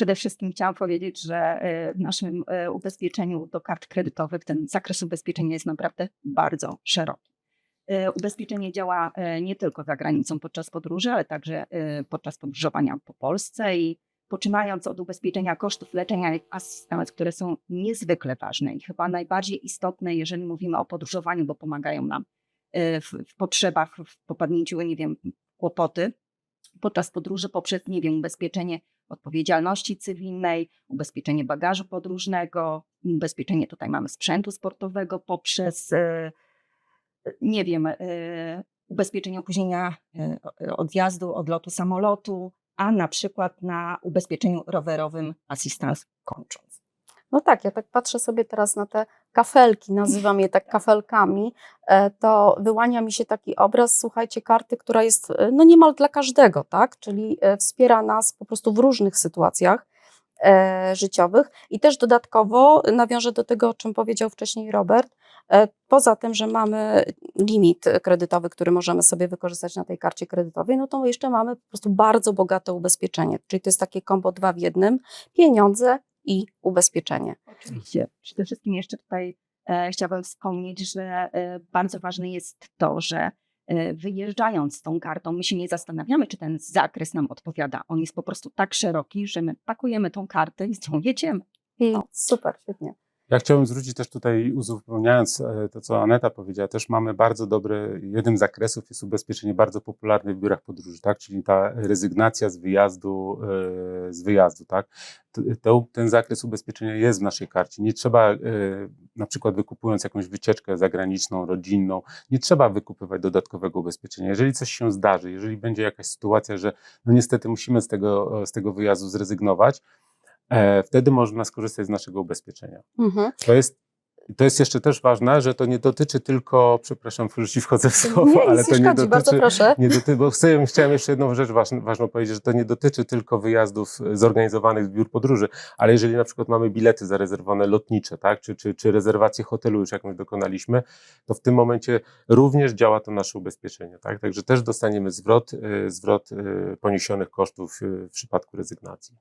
Przede wszystkim chciałam powiedzieć, że e, w naszym e, ubezpieczeniu do kart kredytowych ten zakres ubezpieczenia jest naprawdę bardzo szeroki. E, Ubezpieczenie działa nie tylko za granicą podczas podróży, ale także podczas podróżowania po Polsce i poczynając od ubezpieczenia kosztów leczenia i asystans, które są niezwykle ważne i chyba najbardziej istotne, jeżeli mówimy o podróżowaniu, bo pomagają nam w, w potrzebach, w popadnięciu, nie wiem, kłopoty podczas podróży poprzez, nie wiem, ubezpieczenie odpowiedzialności cywilnej, ubezpieczenie bagażu podróżnego, ubezpieczenie tutaj mamy sprzętu sportowego poprzez, e, nie wiem, e, ubezpieczenie opóźnienia e, odjazdu, odlotu samolotu, a na przykład na ubezpieczeniu rowerowym asystans kończąc. No tak, ja tak patrzę sobie teraz na te kafelki, nazywam je tak kafelkami, e, to wyłania mi się taki obraz, słuchajcie, karty, która jest e, no niemal dla każdego, tak? Czyli e, wspiera nas po prostu w różnych sytuacjach życiowych. I też dodatkowo nawiążę do tego, o czym powiedział wcześniej Robert, poza tym, że mamy limit kredytowy, który możemy sobie wykorzystać na tej karcie kredytowej, no to jeszcze mamy po prostu bardzo bogate ubezpieczenie, czyli to jest takie kombo dwa w jednym, pieniądze i ubezpieczenie. Oczywiście. Przede wszystkim jeszcze tutaj e, chciałabym wspomnieć, że e, bardzo ważne jest to, że e, wyjeżdżając z tą kartą, my się nie zastanawiamy, czy ten zakres nam odpowiada. On jest po prostu tak szeroki, że my pakujemy tą kartę i z nią jedziemy. No. super, świetnie. Ja chciałbym zwrócić też tutaj, uzupełniając e, to, co Aneta powiedziała, też mamy bardzo dobry, jednym z zakresów jest ubezpieczenie bardzo popularne w biurach podróży, tak? czyli ta rezygnacja z wyjazdu, e, z wyjazdu, tak? Ten zakres ubezpieczenia jest w naszej karcie. Nie trzeba, e, na przykład wykupując jakąś wycieczkę zagraniczną, rodzinną, nie trzeba wykupywać dodatkowego ubezpieczenia. Jeżeli coś się zdarzy, jeżeli będzie jakaś sytuacja, że no niestety musimy z tego, z tego wyjazdu zrezygnować, e, wtedy można skorzystać z naszego ubezpieczenia. Mhm. To jest, to jest jeszcze też ważne, że to nie dotyczy tylko, przepraszam, że ci wchodzę w słowo, Nie, ale to nie nie szkodzi, bardzo dotyczy, proszę. nie doty, bo chcę, chciałem jeszcze jedną rzecz ważną, ważną powiedzieć, że to nie dotyczy tylko wyjazdów zorganizowanych z biur podróży, ale jeżeli na przykład mamy bilety zarezerwowane lotnicze, tak, czy, czy, czy rezerwację hotelu już jakąś dokonaliśmy, to w tym momencie również działa to nasze ubezpieczenie, tak, także też dostaniemy zwrot, e, zwrot e, poniesionych kosztów e, w przypadku rezygnacji.